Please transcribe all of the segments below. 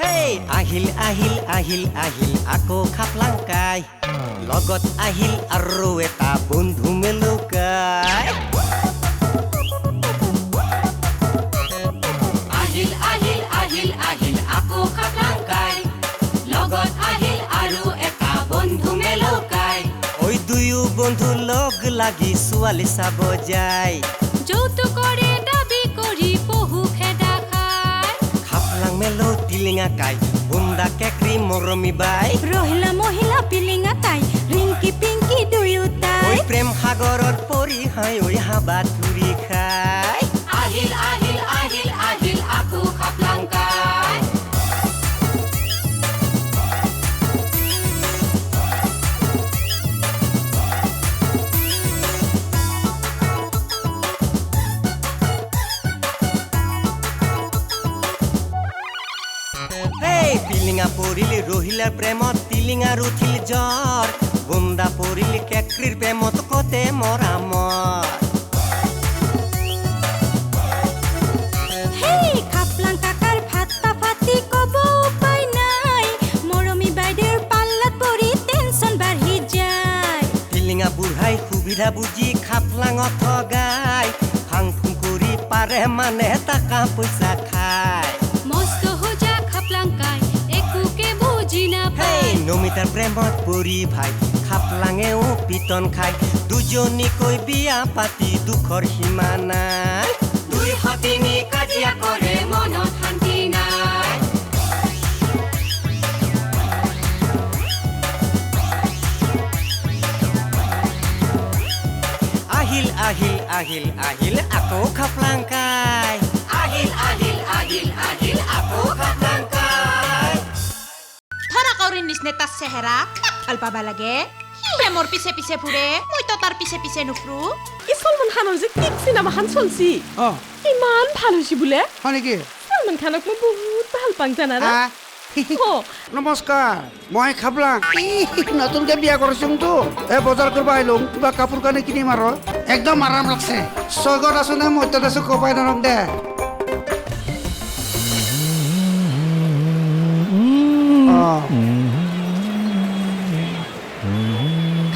হেই আহিল আহিল আহিল আহিল আকৌ খাপলাংকাই লগত আহিল আৰু এটা বন্ধু মেলুকাই। আহিল আহিল আহিল আহিল আকৌ খাপলাংকাই লগত আহিল আৰু এটা বন্ধু মেলকাই। দুয়ো বন্ধু লগ লাগি ছোৱালী চাব যায়। যৌতুকৰে মেলো টিলিঙা কাই। বুন্দা কেকৰি মরমি বাই। ৰহিলা মহিলা পিলিঙা তাই ৰিংকি পিংকি ঐ দুয়োটাই প্ৰেম সাগৰত পৰি হাই ঐ সুবিধা বুজি খাপলাঙত ঠগাই ফাং ফুং কৰি পাৰে মানে টাকা পইচা খায় মস্ত হোজা খাপলাংকাই একোকে বুজি নাপায়। নমিতাৰ প্ৰেমত পৰি ভাই খাপলাঙেও পিটন খাই। দুজনীকৈ বিয়া পাতি দুখৰ সীমা নাই। দুই সতিনী কাজিয়া কৰে আহিল আহিল আহিল আকৌ খাপলাংকাই। আহিল আহিল আহিল আহিল আকৌ খাপলাংকাই। ধৰা কাউৰীৰ নিচিনা তাৰ চেহেৰা ভালো পাবা লাগে। সিহে মোৰ পিছে পিছে ফুৰে মইতো তাৰ পিছে পিছে নুফুৰো। এই চলমান খানৰ যে কিক চিনেমাখন চলছি। অ। ইমান ভালো হৈছে বোলে। হয় নেকি? চলমান খানক মই বহুত ভালো পাওঁ জানানা? নমস্কাৰ মই খাবলাং। নতুনকে বিয়া কৰিছোংতো এ বজাৰ কৰিব আহিলোং কিবা কাপোৰ কানি কিনিম আৰু একদম আৰাম লাগছে। স্বৰ্গত আছো নে? মধ্যত আছো কবাই নৰং দে।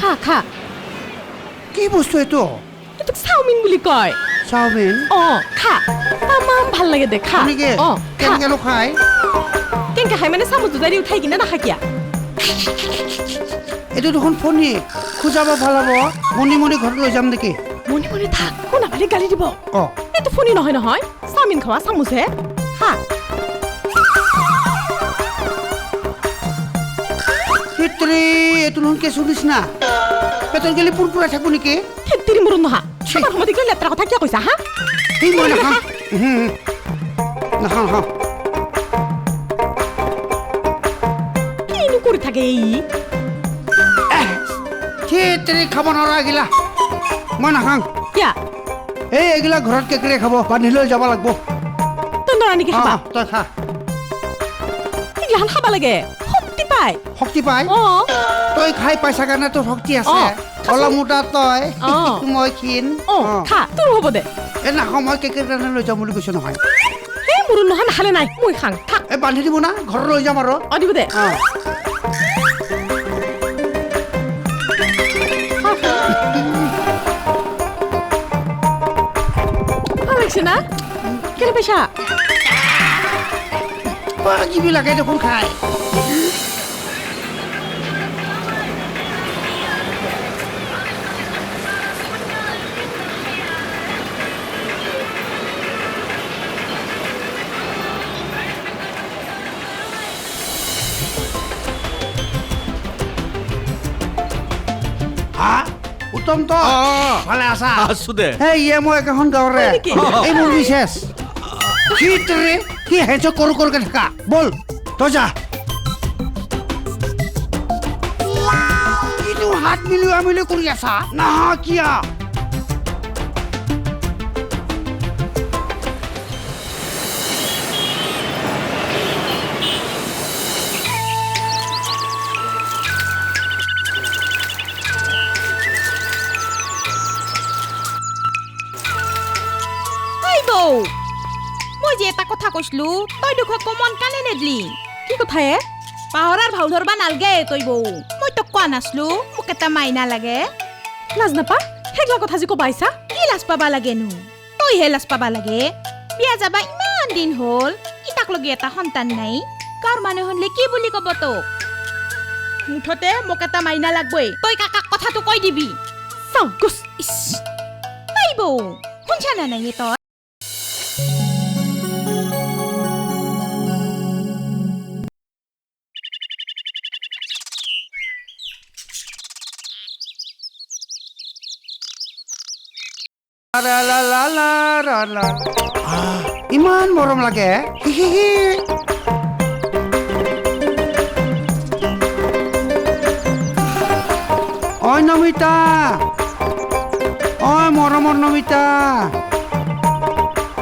খা খা। কি বস্তু এইটো? এইটোক চাওমিন বুলি কয়। চাওমিন? অ খা। তামাম ভালো লাগে দে খা। মানে চামুচ দুটাই দি উঠাই কিনে নাখা কিয়া এইটো দেখোন ফণি খুজাব ভালো হ'ব মণি মণি ঘৰত লৈ যাম নেকি মনে মনে থাক শুনা পালি গালি দিব অ নহয় নহয় চাওমিন খোৱা চামুচহে খা পিতৰি এইটো দেখোন কেঁচু নিচিনা পেটৰ গেলি পুৰপুৰাই থাকো নেকি খেতিৰ মৰণ নহা ছি। আমাৰ সময়ত লেতেৰা কথা কিয় কৈছা হা এই মই নাখাওঁ উহু, উহু। নাখাওঁ নাখাওঁ কিনো থাকে এই। থিয়েটাৰে খাব নোৱাৰা এগিলা? মই নাখাওঁ। কিয়া? এই এগিলা ঘৰত কেকেৰে খাব বান্ধি লৈ যাব লাগব। তই নৰা নেকি খাবা? তই খা। এইগিলাখান খাবা লাগে শক্তি পায়। শক্তি পাই তই খাই পাইছা কাৰণে তোৰ শক্তি আছে। অলপ মোটা তই। মই ক্ষীণ। খা তোৰ হ'ব দে। এই নাখাওঁ মই কেকেৰ কাৰণে লৈ যাম বুলি কৈছো নহয়। এই মোৰো নহয় নাখালে নাই মই খাং থাক। এই বান্ধি দিব না ঘৰত লৈ যাম আৰু। অ দিব দে। অ। লাগছে না? কেন পাইছা বৰ লাগাই দেখোন খায়? তো ভালে আছা? আছো দে। হে ইয়ে মই এখন গাঁৱৰে। এই মোৰ বিশেষ কি তৰে? কি হেঁচ কৰো কৰোকে থাকা? বল তই যা। কিন্তু হাত মিলোৱা মিলি কৰি আছা। নাহা কিয়া? এই মই যে এটা কথা কৈছিলো তই দুখ মন কানে নেদলি। কি কথা এ? পাহৰাৰ ভাও ধৰবা নালগে তই বৌ। মই তোক কোৱা নাছলো মোক এটা মাইনা লাগে। লাজ নাপা? সেইগলা কথা যে ক'বা আহিছা কি লাজ পাবা লাগেনো? তইহে লাজ পাবা লাগে। বিয়া যাবা ইমান দিন হ'ল ইতাক লগি এটা সন্তান নাই। গাঁৱৰ মানুহ শুনলে কি বুলি ক'ব তোক? মুঠতে মোক এটা মাইনা লাগবই। তই কাকাক কথাটো কৈ দিবি। চাওঁ গুচ। ইছ। তই বৌ শুনছা না নাই তই? ইমান মৰম লাগে। ঐ নমিতা। ঐ মৰমৰ নমিতা।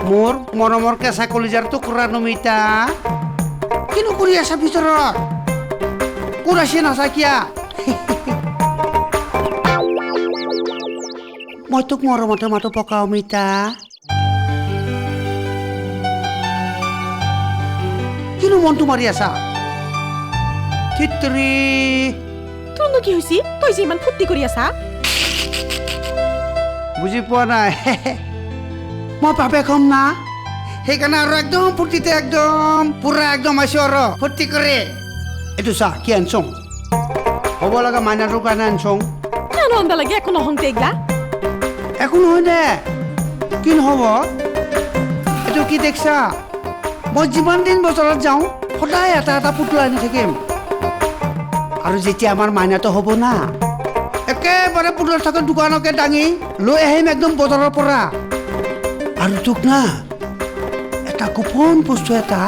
মোৰ মৰমৰ কেঁচা কলিজাৰ টুকুৰা নমিতা। কিনো কৰি আছা ভিতৰত? কোন আছে নাচাকিয়া মই তোক মৰমতে মাতো পকা অমিতা। কিনো মনটো মাৰি আছা? থিত্ৰী। তোৰনো কি হৈছি? তই যে ইমান ফূৰ্তি কৰি আছা? বুজি পোৱা নাই। মই বাপে কম না। সেইকাৰণে আৰু একদম ফূৰ্তিতে একদম পুৰা একদম আছো আৰু। ফূৰ্তি কৰে। এইটো চা কি আনচোং হ'ব লগা মাইনাটোৰ কাৰণে আনচোং লাগে? একো নহওঁতে এইগলা একো নহয় দে কি নহ'ব এইটো কি দেখছা? মই যিমান দিন বজাৰত যাওঁ, সদায় এটা এটা পুতলা আনি থাকিম। আৰু যেতিয়া আমাৰ মাইনাটো হ'ব না, একেবাৰে পুতলা থকা দোকানকে দাঙি লৈ আহিম একদম বজাৰৰ পৰা। আৰু তোক না, এটা গোপন বস্তু এটা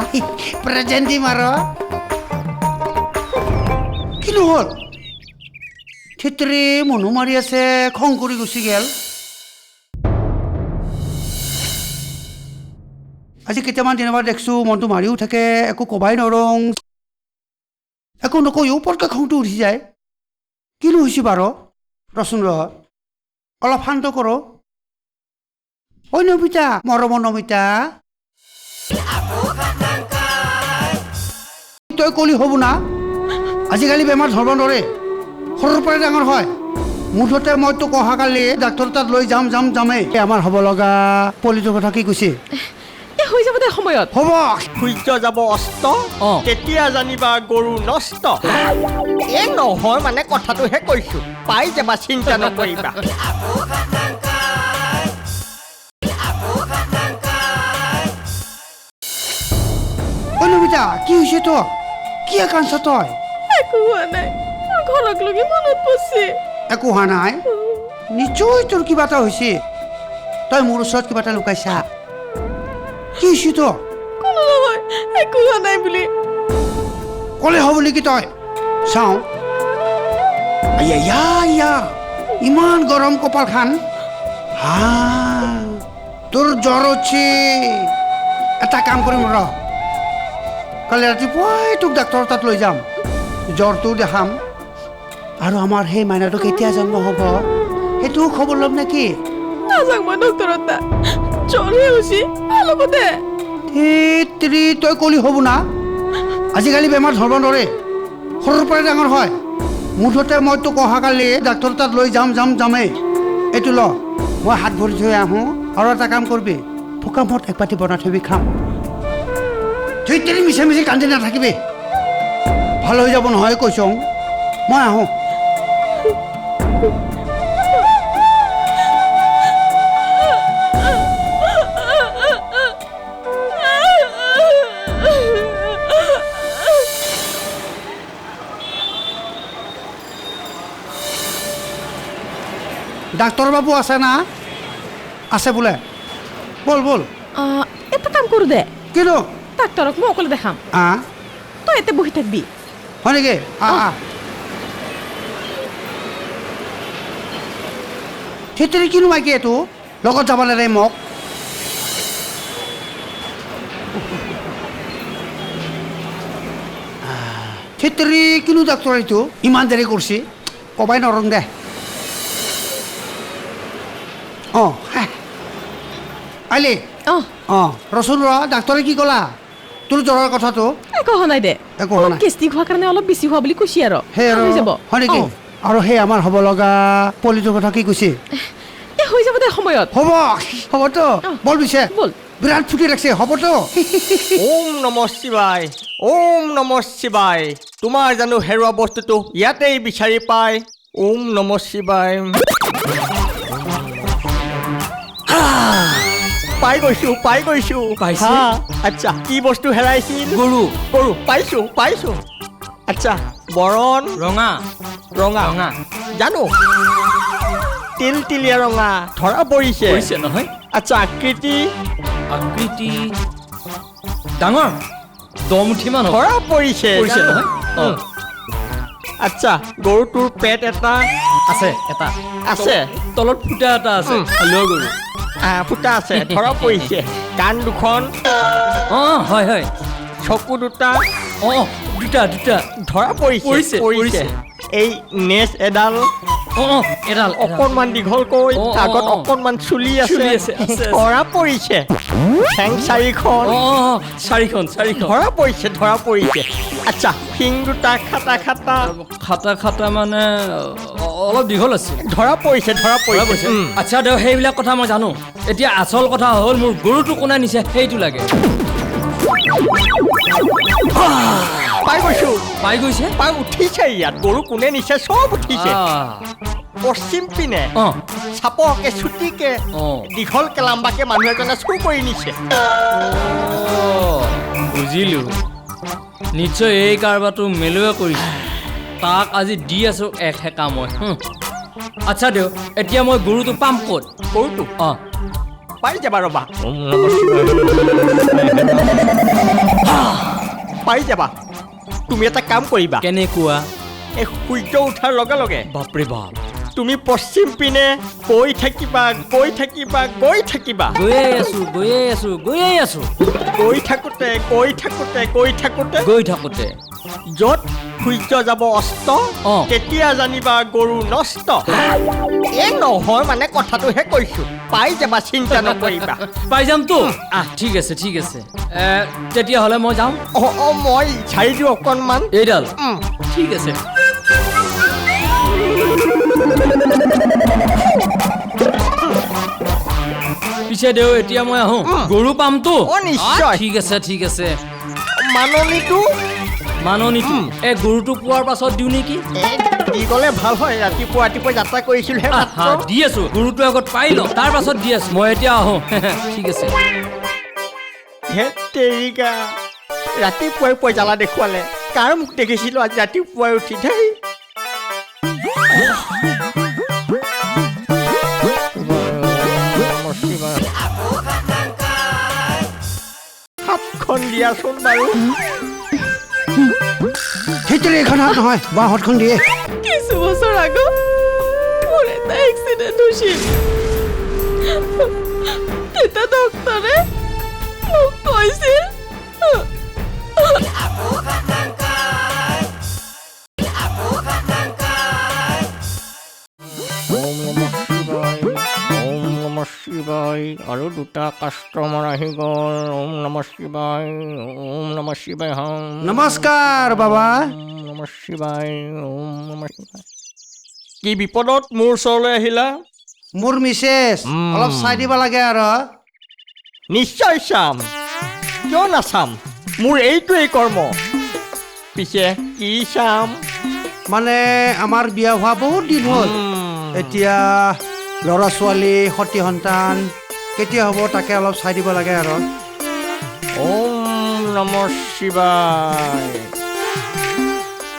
প্ৰেজেণ্ট দিম আৰু। কি নহ'ল? থিত্ৰী মানুহ মাৰি আছে, খং কৰি গুচি গেল। আজি কেইটামান পৰা দেখিছোঁ, মনটো মাৰিও থাকে, একো কবাই নৰং একো নকৈও পটকৈ খংটো উঠি যায়। কিনো হৈছে বাৰু? ৰচোন ৰ। অলপ শান্ত কৰ। ঐ নমিতা মৰমৰ নমিতা। তই কলি হ'ব না? আজিকালি বেমাৰ ধৰব নৰে। সৰুৰ পৰাই ডাঙৰ হয়। মুঠতে মই তোক অহাকালি ডাক্তৰ তাত লৈ যাম যাম, যামেই। আমাৰ হ'ব লগা। পলিটোৰ কথা কি কৈছে? হৈ যাব দে সময়ত। হ'ব। সূৰ্য যাব অস্ত তেতিয়া জানিবা গৰু নষ্ট? এ নহয় মানে কথাটোহে কৈছো। পাই যাবা চিন্তা নকৰিবা। ঐ নমিতা কি হৈছে তোৰ? কি কাঞ্চ তই? একো হোৱা নাই। মোৰ ঘৰক লগি মনত পৰিছে। একো হোৱা নাই? নিশ্চয় তোৰ কিবা এটা হৈছে। তই মোৰ ওচৰত কিবা এটা লুকাইছা। কি হৈছে কোনো নহয় একো হোৱা নাই বুলি। ক'লে হ'ব নেকি তই? চাওঁ। আয়া ইয়া ইয়া ইমান গৰম কপালখান। হা তোৰ জ্বৰ উঠছি। এটা কাম কৰিম ৰ। কালি ৰাতিপুৱাই তোক ডাক্তৰৰ তাত লৈ যাম। জ্বৰটো দেখাম। আৰু আমাৰ সেই মাইনাটো কেতিয়া জন্ম হ'ব? সেইটোও খবৰ ল'ম নেকি? নাযাওঁ মই ডক্তৰৰ তাত। জ্বৰহে হৈছে। ভালো হ'ব দে তই কলি হ'ব না? আজিকালি বেমাৰ ধৰব নৰে। সৰুৰ পৰাই ডাঙৰ হয়। মুঠতে মই তোক অহাকালি ডাক্তৰ তাত লৈ যাম যাম, যামেই। এইটো ল, মই হাত ভৰি থৈ আহোঁ আৰু এটা কাম কৰিবি। শুকামত এক পাতি বনাই থবি, খাম। ধেত্ৰি মিছা মিছি কান্দি নাথাকিবি। ভালো হৈ যাব নহয় কৈছোঁ। মই আহোঁ। ডাক্তৰ বাবু আছে না? আছে বোলে। ব'ল ব'ল। এটা কাম কৰোঁ দে। কিনো? ডাক্তৰক মই অকলে দেখাম। আহ তই ইয়াতে বহি থাকবি। হয় নেকি? আহ আহ সেইটোৰে কিনো মাইকী এইটো? লগত যাব লাগে মোক। সেইটোৰে কিনো ডাক্তৰ এইটো? ইমান দেৰি কৰিছে। কবাই নৰং দে। অঁ আইলি? অঁ। অঁ ৰচোন ৰ ডাক্তৰে কি ক'লা? তোৰ জ্বৰৰ কথাটো? একো হোৱা নাই দে। একো হোৱা নাই। কেষ্টিক হোৱাৰ কাৰণে অলপ বেছি হোৱা বুলি কৈছে আৰু। সেই আৰু হৈ যাব। হয় নেকি? আৰু সেই আমাৰ হ'ব লগা পলিটোৰ কথা কি কৈছে? এ হৈ যাব দে সময়ত। হ'ব হ'বতো। বল পিছে। ব'ল। বিৰাট ফুটি লাগছে হ'বতো। ওম নম শিৱায় ওম নম শিৱায়। তোমাৰ জানো হেৰুৱা বস্তুটো ইয়াতেই বিচাৰি পায়। ওম নম শিৱায়। পাই গৈছো পাই গৈছো পাইছে? হা, আচ্ছা কি বস্তু হেৰাইছিল? গৰু। গৰু পাইছো পাইছো। আচ্ছা বৰণ। ৰঙা। ৰঙা। ৰঙা। জানো। তিল তিলীয়া ৰঙা। ধৰা পৰিছে। কৰিছে নহয়। আচ্ছা আকৃতি। আকৃতি। ডাঙৰ। দমুঠিমান হ'ব। ধৰা পৰিছে পৰিছে নহয়। অঁ। আচ্ছা গৰুটোৰ পেট এটা। আছে এটা। আছে। তলত ফুটা এটা আছে। হালোৱা গৰু ফুটা আছে ধৰা পৰিছে। কাণ দুখন। অঁ হয় হয়। চকু দুটা। অঁ দুটা দুটা। ধৰা পৰিছে পৰিছে। এই নেচ এডাল। এডাল। অকণমান দীঘলকৈ আগত অকণমান চুলি আছে। ধৰা পৰিছে। ঠেং চাৰিখন। অঁ, চাৰিখন চাৰিখন। ধৰা পৰিছে ধৰা পৰিছে। আচ্ছা শিং দুটা খাটা খাটা। খাটা খাটা মানে অলপ দীঘল আছিল। ধৰা পৰিছে ধৰা ধৰা পৰিছে। আচ্ছা দেও সেইবিলাক কথা মই জানো। এতিয়া আচল কথা হ'ল মোৰ গৰুটো কোনে নিছে সেইটো লাগে। পাই গৈছো। পাই গৈছে? পাই উঠিছে ইয়াত। গৰু কোনে নিছে? চব উঠিছে। পশ্চিম পিনে। চাপকে চুটিকে অঁ। দীঘলকে লাম্বাকে মানুহ এজনে চুৰ কৰি নিছে। বুজিলোঁ। নিশ্চয় এই কাৰবাৰটো মেলুৱে কৰিছে। তাক আজি দি আছো এক হেকা মই। আচ্ছা দেউ এতিয়া মই গৰুটো পাম ক'ত? গৰুটো? অঁ। পাই যাবা ৰবা। পাই যাবা। তুমি এটা কাম কৰিবা। কেনেকুৱা? এই সূৰ্য উঠাৰ লগে লগে বাপৰে বাপ। তুমি পশ্চিম পিনে গৈ থাকিবা গৈ থাকিবা গৈ থাকিবা। গৈয়ে আছো গৈয়ে আছো গৈয়ে আছো। গৈ থাকোতে গৈ থাকোতে গৈ থাকোতে। গৈ থাকোতে। য'ত সূৰ্য যাব অস্ত অ। তেতিয়া জানিবা গৰু নষ্ট। এ নহয় মানে কথাটোহে কৈছো পাই যাবা চিন্তা নকৰিবা। পাই যামতো আহ ঠিক আছে ঠিক আছে। এ, তেতিয়াহ'লে মই যাওঁ অ অ মই ঝাৰি দিওঁ অকণমান। এইডাল। উম, ঠিক আছে। পিছে দেউ এতিয়া মই আহোঁ। গৰু পামতো? ঠিক আছে ঠিক আছে। মাননীটো? মাননীটো। এই গৰুটো পোৱাৰ পাছত দিওঁ নেকি? দি গ'লে ভাল হয়। ৰাতিপুৱা ৰাতিপুৱা যাত্ৰা কৰিছিলোহে মাত্ৰ। দি আছো। গৰুটো আগত পাই লওঁ। তাৰ পাছত দি আছো। মই এতিয়া আহোঁ। ঠিক আছে। ৰাতিপুৱাই পুৱাই জ্বালা দেখুৱালে। কাৰ মোক দেখিছিলো আজি ৰাতিপুৱাই উঠি? ধেই। হাতখন দিয়াচোন বাৰু সেইটোৰে এইখন হাত নহয় হাতখন দিয়ে। কিছু বছৰ আগত মোৰ এটা এক্সিডেণ্ট হৈছিল। তেতিয়া ডক্তৰে মোক কৈছিল শিৱায় আৰু দুটা কাষ্টমাৰ আহি গ'ল ওম নমঃ শিৱায় ওম নমঃ শিৱায় হম। নমস্কাৰ বাবা। নমঃ শিৱায় ওম নমঃ শিৱায় কি বিপদত মোৰ ওচৰলৈ আহিলা? মোৰ মিছেছ অলপ চাই দিব লাগে আৰু। নিশ্চয় চাম। কিয় নাচাম? মোৰ এইটোৱেই কৰ্ম। পিছে কি চাম? মানে আমাৰ বিয়া হোৱা বহুত দিন হ'ল। এতিয়া ল'ৰা ছোৱালী সতি সন্তান কেতিয়া হ'ব তাকে অলপ চাই দিব লাগে আৰু। ওম নমঃ শিৱায়।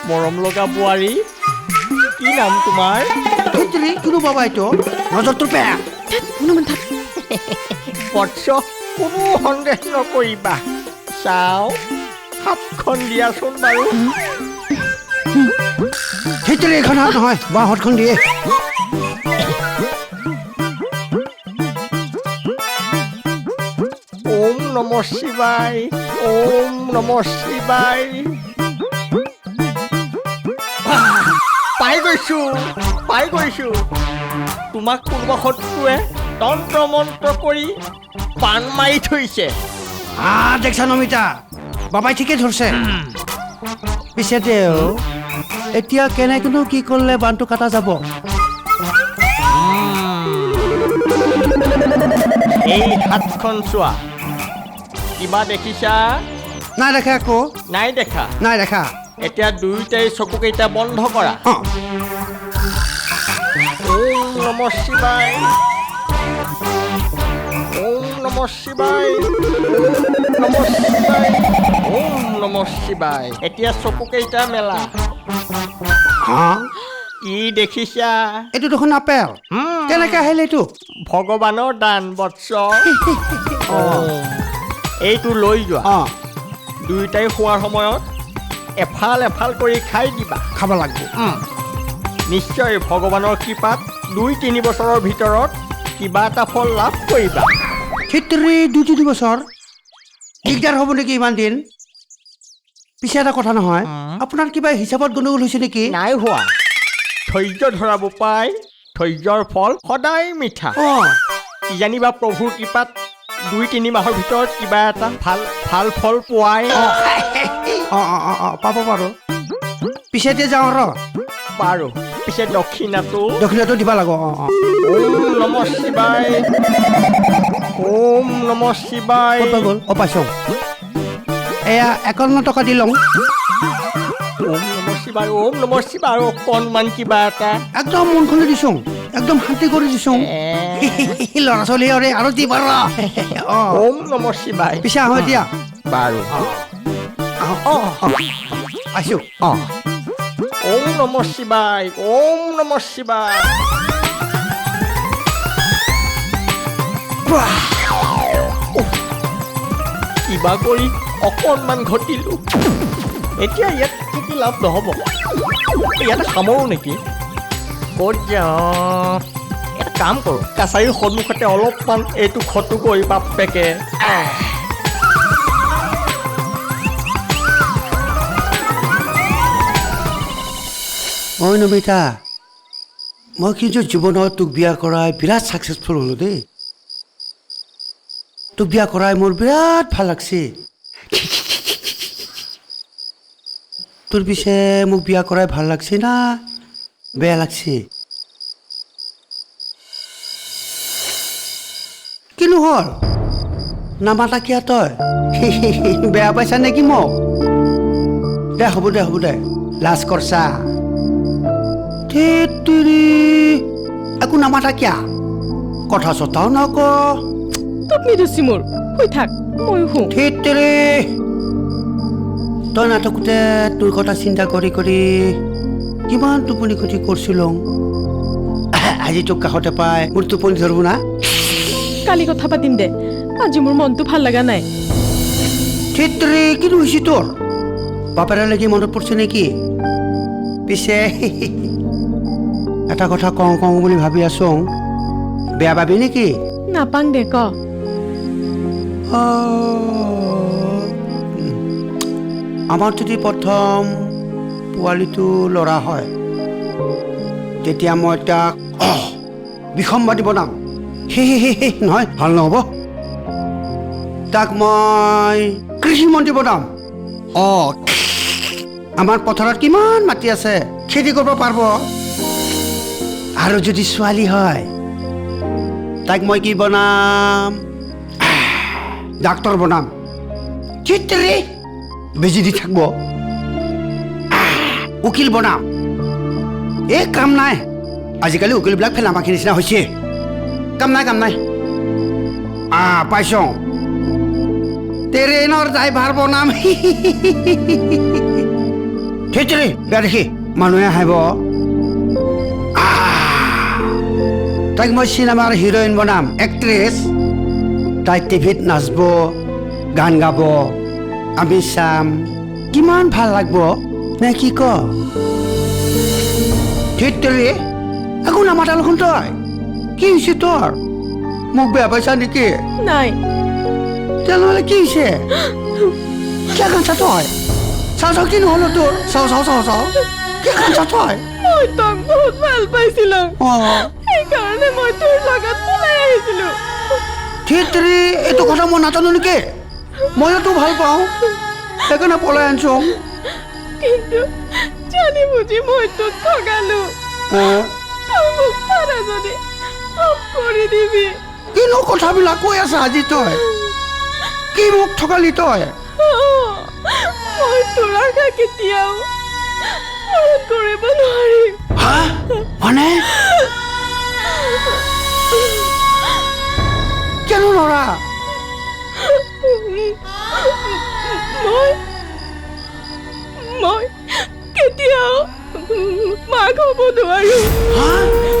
মৰম লগা বোৱাৰী কি নাম তোমাৰ? কোনো বাবা এইটো? নজৰটো বেয়া বৎস কোনো সন্দেহ নকৰিবা। চাওঁ হাতখন দিয়াচোন বাৰু। সেইটোৰে এইখন হাত নহয় বাওঁ হাতখন দিয়ে। নমঃ শিৱায় ওম নমঃ শিৱায় পাই গৈছো পাই গৈছো। তোমাক কোনোবা শত্ৰুৱে তন্ত্ৰ মন্ত্ৰ কৰি পাণ মাৰি থৈছে। আহ দেখছা নমিতা বাবাই ঠিকে ধৰছে। পিছে দেও এতিয়া কেনেকেনো কি কৰিলে বানটো কাটা যাব? এই হাতখন চোৱা। কিবা দেখিছা? নাই দেখা আকৌ নাই দেখা? নাই দেখা। এতিয়া দুয়োটাই চকুকেইটা বন্ধ কৰা। ওম নম শিৱায়। ওম নম ওম নম শিৱায়। ওম নম শিৱায়। এতিয়া চকুকেইটা মেলা। কি দেখিছা? এইটো দেখোন আপেল। কেনেকে আহিল এইটো? ভগৱানৰ দান বৎস। এইটো লৈ যোৱা। অঁ। দুয়োটাই খোৱাৰ সময়ত এফাল এফাল কৰি খাই দিবা। খাব লাগিব। নিশ্চয় ভগৱানৰ কৃপাত দুই তিনি বছৰৰ ভিতৰত কিবা এটা ফল লাভ কৰিবা। খেতিৰি দুই তিনি বছৰ। দিগদাৰ হ'ব নেকি ইমান দিন? পিছে এটা কথা নহয় আপোনাৰ কিবা হিচাপত গণ্ডগোল হৈছে নেকি? নাই হোৱা। ধৈৰ্য ধৰাব পাই ধৈৰ্যৰ ফল সদায় মিঠা। অঁ। কিজানিবা প্ৰভুৰ কৃপাত দুই তিনি মাহৰ ভিতৰত কিবা এটা ভালো ভালো ফল পোৱাই। অঁ অঁ অঁ অঁ পাব পাৰোঁ। পিছে এতিয়া যাওঁ ৰ। বাৰু পিছে দক্ষিণাটো। দক্ষিণাটো দিব লাগিব অঁ অঁ। ওম নম শিৱায়। ওম নম ক'ত গ'ল? অঁ পাইছোঁ। এয়া একাৱন্ন টকা দি লওঁ। ওম নম শিৱায় ওম নম আৰু অকণমান কিবা এটা। একদম মন খুলি দিছোঁ। একদম শান্তি কৰি দিছোঁ। ল'ৰা ছোৱালী আৰু আৰু দিব ৰ অঁ ওম নম শিৱায় পিছে আহোঁ এতিয়া বাৰু আহিছোঁ অঁ ওম নম শিৱায় ওম নম শিৱায় কিবা কৰি অকণমান ঘটিলো এতিয়া ইয়াত থাকি লাভ নহ'ব ইয়াতে সামৰোঁ নেকি ক'ত যাওঁ কাম কৰোঁ। কাছাৰীৰ সন্মুখতে অলপমান এইটো খটো কৰি বাপেকে। ঐ নমিতা, মই কিন্তু জীৱনত তোক বিয়া কৰাই বিৰাট ছাকচেছফুল হ'লোঁ দেই। তোক বিয়া কৰাই মোৰ বিৰাট ভালো লাগছে। তোৰ পিছে মোক বিয়া কৰাই ভালো লাগছে না বেয়া লাগছে কিনো হ'ল? নামাতা কিয়া তই বেয়া পাইছা নেকি মোক? দে হ'ব দে হ'ব দে। লাজ কৰছা। ধেত্তেৰি একো নামাতা কিয়া? কথা চথাও নক। টোপনি ধৰছি মোৰ। শুই থাক ময়ো শুওঁ। ধেত্তেৰি তই নাথাকোঁতে তোৰ কথা চিন্তা কৰি কৰি কিমান টোপনি কৰিছিলোঁ? আজি তোক কাষতে পাই মোৰ টোপনি ধৰিব না। কালি কথা পাতিম দে। আজি মোৰ মনটো ভাল লগা নাই। ধেত্তেৰি কিনো হৈছে তোৰ। বাপেৰে লাগি মনত পৰিছে নেকি? পিছে এটা কথা কওঁ কওঁ বুলি ভাবি আছোঁ। বেয়া পাবি নেকি? নাপাং দে ক। আমাৰ যদি প্ৰথম পোৱালিটো ল'ৰা হয় তেতিয়া মই তাক বিষমবাদী বনাম। হে হে নহয়, ভালো নহ'ব। তাক মই কৃষিমন্ত্ৰী বনাম। অঁ, আমাৰ পথাৰত কিমান মাটি আছে, খেতি কৰিব পাৰিব। আৰু যদি ছোৱালী হয়, তাক মই কি বনাম? ডাক্তৰ বনাম। চিত্ৰে বেজি দি থাকিব। উকিল বনাম। এই কাম নাই। আজিকালি উকিলবিলাক ফেলামাখি নিচিনা হৈছে। কাম নাই কাম নাই আহ পাইছ ট্ৰেইনৰ ড্ৰাইভাৰ বনাম বেয়া দেখি মানুহে আহ, তাইক মই চিনেমাৰ হিৰইন বনাম এক্ট্ৰেছ তাই টিভিত নাচব গান গাব আমি চাম কিমান ভালো লাগব নে কি ক ধেত্তেৰি একো নামাতা দেখোন তই কি হৈছে তোৰ মোক বেয়া পাইছা নেকি? নাই। তেনেহ'লে কি হৈছে কিয় কান্দছা তই? চাওঁ চাওঁ কি নহ'ল তোৰ? চাওঁ চাওঁ চাওঁ চাওঁ। কিয় কান্দছা তই? মই তোক বহুত ভালো পাইছিলোঁ। অঁ। সেইকাৰণে মই তোৰ লগত পলাই আহিছিলোঁ। ধেত্ৰী এইটো কথা মই নাজানো নেকি? ময়োতো ভালো পাওঁ। সেইকাৰণে পলাই আনিছোঁ। কিন্তু জানি বুজি মই তোক ঠগালো। অঁ, মোক পাৰা যদি মাফ কৰি দিবি। কিনো কথাবিলাক কৈ আছা আজি তই? কি মোক ঠগালি তই? মই তোৰ আশা কেতিয়াও কৰিব নোৱাৰিম। মানে? কিয়নো নৰা মই মই কেতিয়াও মাক হ'ব নোৱাৰো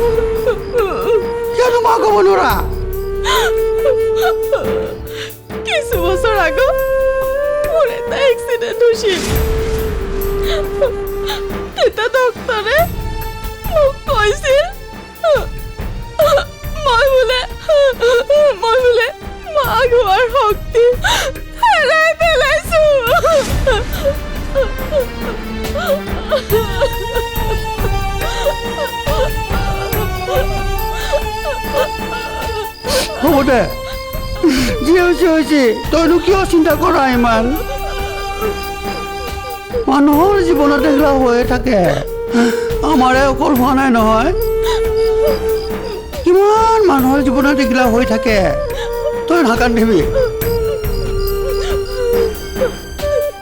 ক'ব নোৱাৰা কিছু বছৰ আগত মোৰ এটা এক্সিডেণ্ট হৈছিল তেতিয়া ডক্তৰে মোক কৈছিল মই বোলে মই বোলে মাক হোৱাৰ শক্তি হেৰাই পেলাইছো। হ'ব দে যি হৈছে হৈছে তইনো কিয় চিন্তা কৰা ইমান? মানুহৰ জীৱনত এইগিলা হৈয়ে থাকে। আমাৰে অকল হোৱা নাই নহয়। কিমান মানুহৰ জীৱনত এইগিলা হৈ থাকে। তই নাকান্দিবি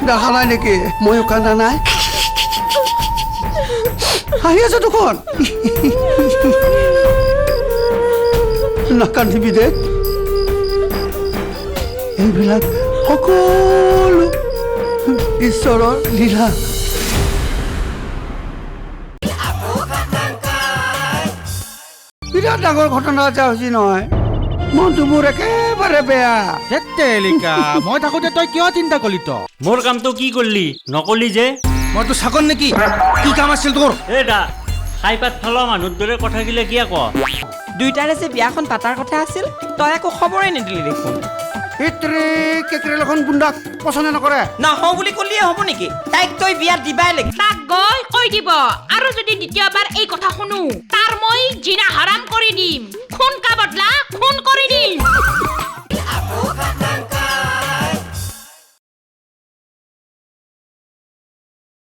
দেখা নাই নেকি? ময়ো কান্দা নাই হাঁহি আছে দেখোন। নাকান্দিবি দে এইবিলাক সকলো ঈশ্বৰৰ লীলা। বিৰাট ডাঙৰ ঘটনা এটা হৈছে নহয়। মনটো মোৰ একেবাৰে বেয়া। তেলিকা মই থাকোঁতে তই কিয় চিন্তা কৰিলি তই মোৰ কামটো কি কৰিলি? নকলি যে। মইতো চাকন নেকি? কি কাম আছিল তোৰ? এই দা খাই পাত ফেলোৱা মানুহৰ দৰে কথাগিলা কিয় ক? দুইটাৰে যে বিয়াখন পাতাৰ কথা আছিল তই একো খবৰেই নিদিলি দেখোন। পচন্দ নকৰে। বুলি হ'ব নেকি? তাইক দিবাই তাক গৈ কৈ দিব। আৰু যদি দ্বিতীয়বাৰ এই কথা শুনো তাৰ মই কৰি বদলা কৰি